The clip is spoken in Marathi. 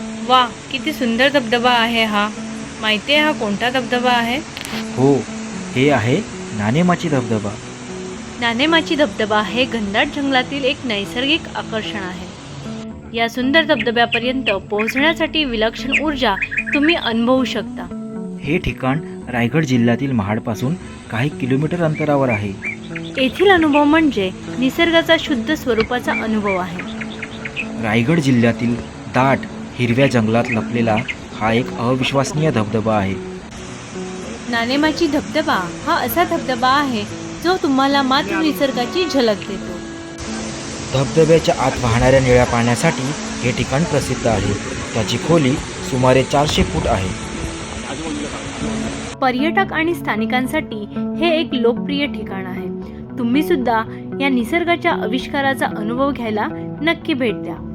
वा किती सुंदर धबधबा आहे हा. माहिती आहे हा कोणता धबधबा आहे? हो हे आहे नाणेमाची धबधबा. नानेमाची धबधबा हे घनदाट जंगलातील एक नैसर्गिक आकर्षण आहे. या सुंदर धबधब्यापर्यंत पोहोचण्यासाठी विलक्षण ऊर्जा तुम्ही अनुभवू शकता. हे ठिकाण रायगड जिल्ह्यातील महाडपासून काही किलोमीटर अंतरावर आहे. येथील अनुभव म्हणजे निसर्गाचा शुद्ध स्वरूपाचा अनुभव आहे. रायगड जिल्ह्यातील दाट हिरव्या जंगलात लपलेला हा एक अविश्वसनीय धबधबा आहे. नानेमाची धबधबा हा असा धबधबा आहे जो तुम्हाला मात्र निसर्गाची झलक देतो. धबधब्याच्या आत वाहणाऱ्या निळ्या पाण्यासाठी हे ठिकाण प्रसिद्ध आहे. त्याची खोली सुमारे चारशे फूट आहे. पर्यटक आणि स्थानिकांसाठी हे एक लोकप्रिय ठिकाण आहे. तुम्ही सुद्धा या निसर्गाच्या आविष्काराचा अनुभव घ्यायला नक्की भेट द्या.